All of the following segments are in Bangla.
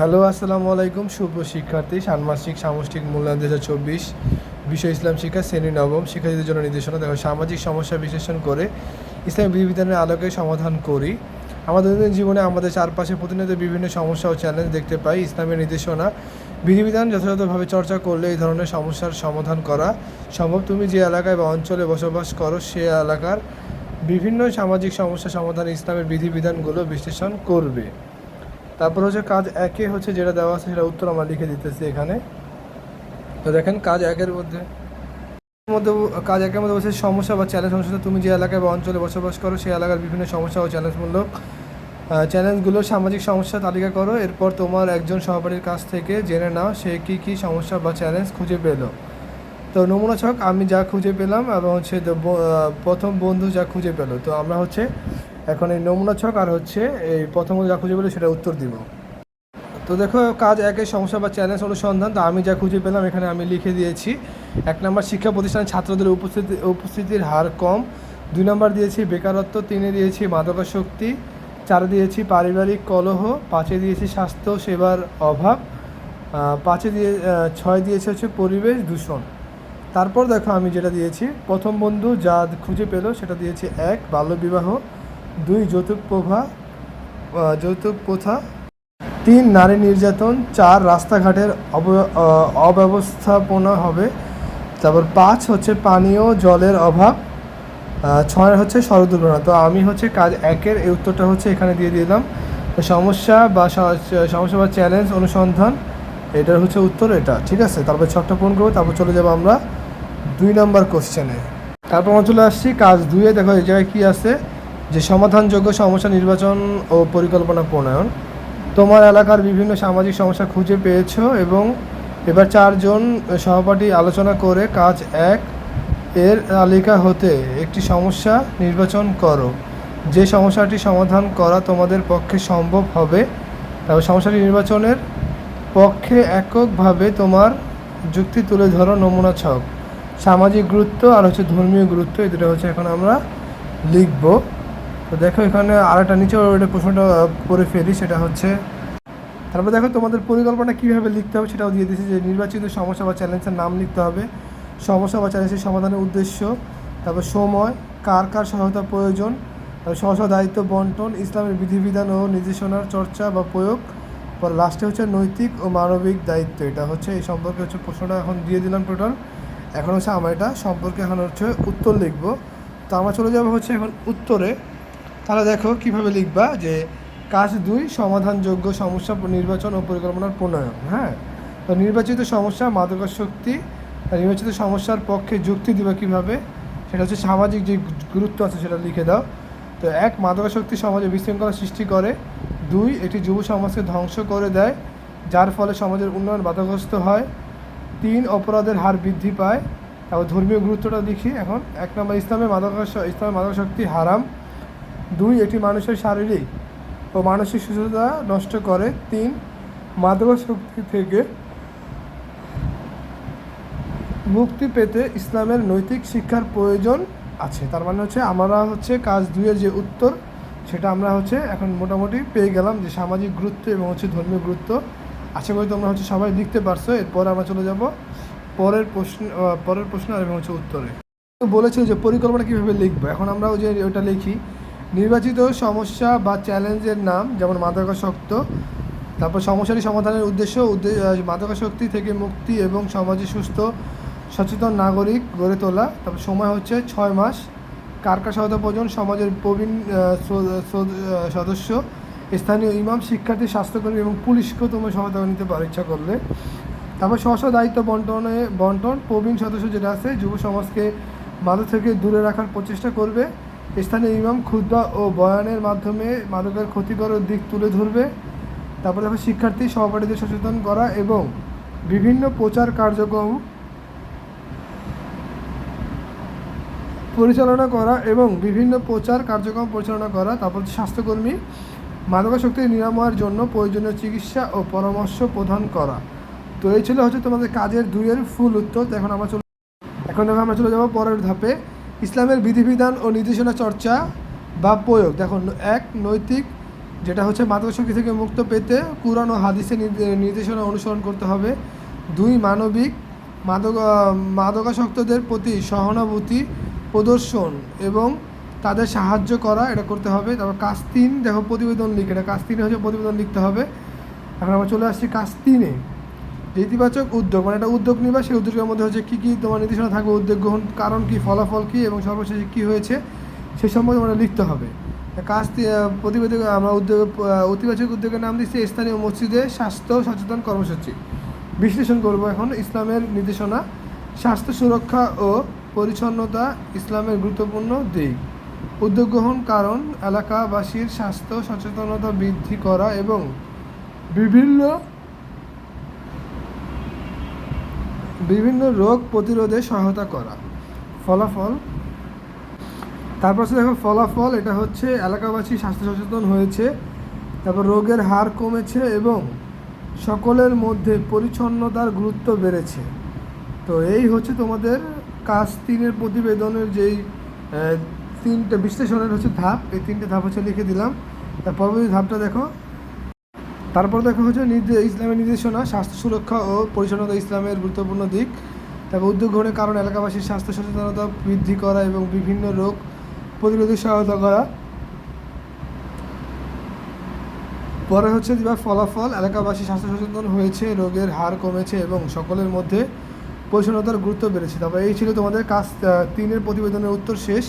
হ্যালো, আসসালামু আলাইকুম। শুভ শিক্ষার্থী, ষান্মাসিক সামষ্টিক মূল্যায়ন দু হাজার চব্বিশ। বিষয় ইসলাম শিক্ষা, শ্রেণি নবম। শিক্ষার্থীদের জন্য নির্দেশনা দেখো, সামাজিক সমস্যা বিশ্লেষণ করে ইসলামী বিধিবিধানের আলোকে সমাধান করি। আমাদের দৈনন্দিন জীবনে আমাদের চারপাশে প্রতিনিয়ত বিভিন্ন সমস্যা ও চ্যালেঞ্জ দেখতে পাই। ইসলামের নির্দেশনা, বিধিবিধান যথাযথভাবে চর্চা করলে এই ধরনের সমস্যার সমাধান করা সম্ভব। তুমি যে এলাকায় বা অঞ্চলে বসবাস করো, সে এলাকার বিভিন্ন সামাজিক সমস্যা সমাধানে ইসলামের বিধিবিধানগুলো বিশ্লেষণ করবে। তারপর হচ্ছে কাজ একে হচ্ছে যেটা দেওয়া আছে সেটা উত্তর আমরা লিখে দিতেছি এখানে। তো দেখেন কাজ একের মধ্যে মধ্যে কাজ একের মধ্যে বলছে সমস্যা বা চ্যালেঞ্জ সমস্যা। তুমি যে এলাকায় বা অঞ্চলে বসবাস করো, সেই এলাকার বিভিন্ন সমস্যা ও চ্যালেঞ্জমূলক চ্যালেঞ্জগুলো সামাজিক সমস্যা তালিকা করো। এরপর তোমার একজন সহপাঠীর কাছ থেকে জেনে নাও সে কী কী সমস্যা বা চ্যালেঞ্জ খুঁজে পেল। তো নমুনা ছক, আমি যা খুঁজে পেলাম এবং হচ্ছে প্রথম বন্ধু যা খুঁজে পেল। তো আমরা হচ্ছে এখন এই নমুনা ছক আর হচ্ছে এই প্রথম যা খুঁজে পেল সেটা উত্তর দিব। তো দেখো, কাজ একের সমস্যা বা চ্যালেঞ্জ অনুসন্ধান। তো আমি যা খুঁজে পেলাম, এখানে আমি লিখে দিয়েছি, এক নম্বর শিক্ষা প্রতিষ্ঠানে ছাত্রদের উপস্থিতি, উপস্থিতির হার কম। দুই নম্বর দিয়েছি বেকারত্ব, তিনে দিয়েছি মাদকাসক্তি, চারে দিয়েছি পারিবারিক কলহ, পাঁচে দিয়েছি স্বাস্থ্য সেবার অভাব পাঁচে দিয়ে ছয় দিয়েছে হচ্ছে পরিবেশ দূষণ। তারপর দেখো আমি যেটা দিয়েছি, প্রথম বন্ধু যা খুঁজে পেল, সেটা দিয়েছি এক, বাল্যবিবাহ দুই যৌতুক প্রভা যৌতুক প্রথা, তিন নারী নির্যাতন, চার রাস্তাঘাটের অব- অব্যবস্থাপনা হবে। তারপর পাঁচ হচ্ছে পানীয় জলের অভাব ছয় হচ্ছে সড়ক দুর্ঘটনা তো আমি হচ্ছে কাজ একের, এই উত্তরটা হচ্ছে এখানে দিয়ে দিলাম। সমস্যা বা সমস্যা বা চ্যালেঞ্জ অনুসন্ধান, এটার হচ্ছে উত্তর এটা, ঠিক আছে? তারপর ছকটা পূরণ করব, তারপর চলে যাব আমরা দুই নম্বর কোশ্চেনে তারপর আমরা চলে আসছি কাজ দুইয়ে, দেখো এই জায়গায় কী আছে? যে সমাধানযোগ্য সমস্যা নির্বাচন ও পরিকল্পনা প্রণয়ন। তোমার এলাকার বিভিন্ন সামাজিক সমস্যা খুঁজে পেয়েছ এবং এবার চারজন সহপাঠী আলোচনা করে কাজ এক এর তালিকা হতে একটি সমস্যা নির্বাচন করো। যে সমস্যাটি সমাধান করা তোমাদের পক্ষে সম্ভব হবে তারপর সমস্যাটি নির্বাচনের পক্ষে এককভাবে তোমার যুক্তি তুলে ধরো নমুনা ছক। সামাজিক গুরুত্ব আর হচ্ছে ধর্মীয় গুরুত্ব, এই দুটো হচ্ছে এখন আমরা লিখব। তো দেখো এখানে আরেকটা নিচে ওটা প্রশ্নটা করে ফেলি, সেটা হচ্ছে, তারপর দেখো তোমাদের পরিকল্পনা কীভাবে লিখতে হবে সেটাও দিয়ে দিয়েছি যে নির্বাচিত সমস্যা বা চ্যালেঞ্জের নাম লিখতে হবে। সমস্যা বা চ্যালেঞ্জের সমাধানের উদ্দেশ্য, তারপর সময়, কার কার সহায়তা প্রয়োজন স্ব দায়িত্ব বন্টন, ইসলামের বিধিবিধান ও নির্দেশনার চর্চা বা প্রয়োগ পর লাস্টে হচ্ছে নৈতিক ও মানবিক দায়িত্ব, এটা হচ্ছে এই সম্পর্কে হচ্ছে প্রশ্নটা এখন দিয়ে দিলাম টোটাল এখন হচ্ছে আমার এটা সম্পর্কে এখন হচ্ছে উত্তর লিখব। তো আমরা চলে যাব হচ্ছে এখন উত্তরে। তাহলে দেখো কীভাবে লিখবা যে কাজ দুই, সমাধানযোগ্য সমস্যা নির্বাচন ও পরিকল্পনার প্রণয়ন হ্যাঁ? তো নির্বাচিত সমস্যা মাদকাসক্তি নির্বাচিত সমস্যার পক্ষে যুক্তি দিবা কীভাবে? সেটা হচ্ছে সামাজিক যে গুরুত্ব আছে সেটা লিখে দাও। তো এক মাদকাসক্তি সমাজে বিশৃঙ্খলা সৃষ্টি করে। দুই, এটি যুব সমাজকে ধ্বংস করে দেয়, যার ফলে সমাজের উন্নয়ন বাধাগ্রস্ত হয়। তিন, অপরাধের হার বৃদ্ধি পায়। তারপর ধর্মীয় গুরুত্বটা লিখি এখন। এক, নম্বর ইসলামের মাদকাস ইসলামের মাদকাসক্তি হারাম। দুই, এটি মানুষের শারীরিক ও মানসিক সুস্থতা নষ্ট করে। তিন মাদক মাদকাসক্তি থেকে মুক্তি পেতে ইসলামের নৈতিক শিক্ষার প্রয়োজন আছে। তার মানে হচ্ছে আমরা হচ্ছে কাজ দুইয়ের যে উত্তর, সেটা আমরা হচ্ছে এখন মোটামুটি পেয়ে গেলাম যে সামাজিক গুরুত্ব এবং হচ্ছে ধর্মীয় গুরুত্ব। আশা করি তোমরা হচ্ছে সবাই লিখতে পারছ। এরপর আমরা চলে যাব পরের প্রশ্ন পরের প্রশ্ন এবং হচ্ছে উত্তরে। বলেছিল যে পরিকল্পনা কীভাবে লিখব? এখন আমরা ওই যে ওটা লিখি নির্বাচিত সমস্যা বা চ্যালেঞ্জের নাম, যেমন মাদকাসক্ত, তারপর সমস্যাটি সমাধানের উদ্দেশ্য মাদকাসক্তি থেকে মুক্তি এবং সমাজে সুস্থ, সচেতন নাগরিক গড়ে তোলা। তারপর সময় হচ্ছে ছয় মাস। কারকা প্রয়োজন, সমাজের প্রবীণ সদস্য, স্থানীয় ইমাম, শিক্ষার্থী, স্বাস্থ্যকর্মী এবং পুলিশকেও তোমরা সহায়তা নিতে পারো ইচ্ছা করলে। তারপর স্ব দায়িত্ব বন্টনে, বন্টন, প্রবীণ সদস্য যেটা আছে, যুব সমাজকে মাদক থেকে দূরে রাখার প্রচেষ্টা করবে। স্থানীয় ইমাম ক্ষুদ্রা ও বয়ানের মাধ্যমে মাদকের ক্ষতিকর দিক তুলে ধরবে। তারপরে দেখো, শিক্ষার্থী, সহপাঠীদের সচেতন করা এবং বিভিন্ন প্রচার কার্যক্রম পরিচালনা করা এবং বিভিন্ন প্রচার কার্যক্রম পরিচালনা করা। তারপর স্বাস্থ্যকর্মী, মাদকাসক্তি নিরাময়ের জন্য প্রয়োজনীয় চিকিৎসা ও পরামর্শ প্রদান করা। তো এই ছিল হচ্ছে তোমাদের কাজের দুইয়ের ফুল উত্তর। এখন আমরা চলে এখন দেখো, আমরা চলে যাব পরের ধাপে। ইসলামের বিধিবিধান ও নির্দেশনা চর্চা বা প্রয়োগ। দেখো এক, নৈতিক, যেটা হচ্ছে মাদকাসক্তি থেকে মুক্ত পেতে কুরআন ও নির্দে- নির্দেশনা অনুসরণ করতে হবে। দুই, মানবিক, মাদক মাদকাসক্তদের প্রতি সহানুভূতি প্রদর্শন এবং তাদের সাহায্য করা, এটা করতে হবে। তারপর কাজ তিন দেখো প্রতিবেদন লিখে, এটা কাজ তিনে হচ্ছে প্রতিবেদন লিখতে হবে। এখন আমরা চলে আসছি কাজ তিনে যে ইতিবাচক উদ্যোগ মানে একটা উদ্যোগ নিবা সেই উদ্যোগের মধ্যে হচ্ছে কী কী তোমার নির্দেশনা থাকবে উদ্যোগ গ্রহণ কারণ কী ফলাফল কী এবং সর্বশেষে কী হয়েছে সে সম্বন্ধে আমরা লিখতে হবে। কাজ প্রতিবেদক আমরা উদ্যোগ আহ, ইতিবাচক উদ্যোগের নাম দিচ্ছি স্থানীয় মসজিদে স্বাস্থ্য সচেতন কর্মসূচি। বিশ্লেষণ করব এখন ইসলামের নির্দেশনা স্বাস্থ্য সুরক্ষা ও পরিচ্ছন্নতা ইসলামের গুরুত্বপূর্ণ দিক। উদ্যোগ গ্রহণ কারণ এলাকাবাসীর স্বাস্থ্য সচেতনতা বৃদ্ধি করা এবং বিভিন্ন বিভিন্ন রোগ প্রতিরোধে সহায়তা করা। ফলাফল? তারপর হচ্ছে দেখো ফলাফল, এটা হচ্ছে এলাকাবাসী স্বাস্থ্য সচেতন হয়েছে, তারপর রোগের হার কমেছে এবং সকলের মধ্যে পরিচ্ছন্নতার গুরুত্ব বেড়েছে। তো এই হচ্ছে তোমাদের কাজ তিনের প্রতিবেদনের যেই তিনটে বিশ্লেষণের হচ্ছে ধাপ, এই তিনটে ধাপ হচ্ছে লিখে দিলাম। তার পরবর্তী ধাপটা দেখো। তারপর দেখো হচ্ছে ইসলামের নির্দেশনা, স্বাস্থ্য সুরক্ষা ও পরিচ্ছন্নতা ইসলামের গুরুত্বপূর্ণ দিক। তারপর উদ্যোগ গ্রহণের কারণ এলাকাবাসীর স্বাস্থ্য সচেতনতা বৃদ্ধি করা এবং বিভিন্ন রোগ প্রতিরোধে সহায়তা করা। পরে হচ্ছে দিবা ফলাফল, এলাকাবাসী স্বাস্থ্য সচেতন হয়েছে, রোগের হার কমেছে এবং সকলের মধ্যে পরিচ্ছন্নতার গুরুত্ব বেড়েছে। তারপর এই ছিল তোমাদের কাজ তিনের প্রতিবেদনের উত্তর শেষ।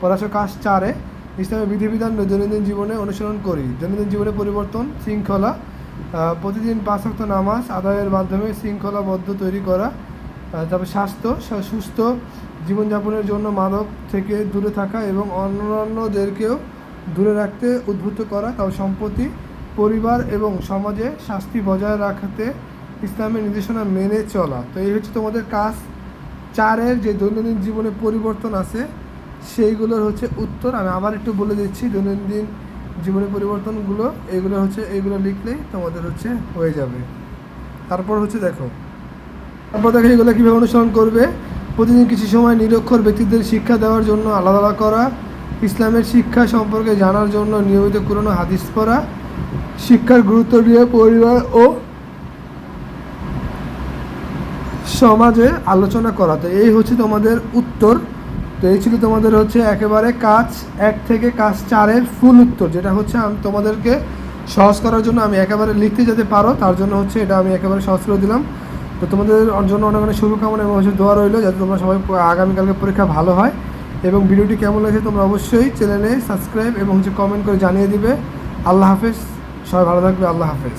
পড়াশো কাজ চারে। ইসলামের বিধিবিধান দৈনন্দিন জীবনে অনুসরণ করি। দৈনন্দিন জীবনে পরিবর্তন, শৃঙ্খলা প্রতিদিন পাঁচ ওয়াক্ত নামাজ আদায়ের মাধ্যমে শৃঙ্খলাবদ্ধ তৈরি করা তারপর স্বাস্থ্য সুস্থ জীবনযাপনের জন্য মাদক থেকে দূরে থাকা এবং অন্যান্যদেরকেও দূরে রাখতে উদ্বুদ্ধ করা, তারপর সম্পত্তি, পরিবার এবং সমাজে শাস্তি বজায় রাখতে ইসলামের নির্দেশনা মেনে চলা। তো এই হচ্ছে তোমাদের কাজ। চারের যে দৈনন্দিন জীবনে পরিবর্তন আছে সেইগুলোর হচ্ছে উত্তর। আমি আবার একটু বলে দিচ্ছি, দৈনন্দিন জীবনের পরিবর্তনগুলো, এগুলো হচ্ছে, এগুলো লিখলেই তোমাদের হচ্ছে হয়ে যাবে। তারপর হচ্ছে দেখো, তারপর দেখো এগুলো কীভাবে অনুসরণ করবে? প্রতিদিন কিছু সময় নিরক্ষর ব্যক্তিদের শিক্ষা দেওয়ার জন্য আলাদা আলাদা করা, ইসলামের শিক্ষা সম্পর্কে জানার জন্য নিয়মিত পুরনো হাদিস পড়া, শিক্ষার গুরুত্ব দিয়ে পরিবার ও সমাজে আলোচনা করা। তো এই হচ্ছে তোমাদের উত্তর। তো এই ছিল তোমাদের হচ্ছে একেবারে কাজ এক থেকে কাজ চারের ফুল উত্তর, যেটা হচ্ছে আমি, তোমাদেরকে সহজ করার জন্য আমি একেবারে লিখতে যেতে পারো, তার জন্য হচ্ছে এটা আমি একেবারে সহজ করে দিলাম। তো তোমাদের জন্য অনেক অনেক শুভকামনা এবং হচ্ছে দোয়া রইল, যাতে তোমরা সবাই আগামীকালকে পরীক্ষা ভালো হয়। এবং ভিডিওটি কেমন লাগছে তোমরা অবশ্যই চ্যানেলে সাবস্ক্রাইব এবং হচ্ছে কমেন্ট করে জানিয়ে দিবে। আল্লাহ হাফেজ, সবাই ভালো থাকবে, আল্লাহ হাফেজ।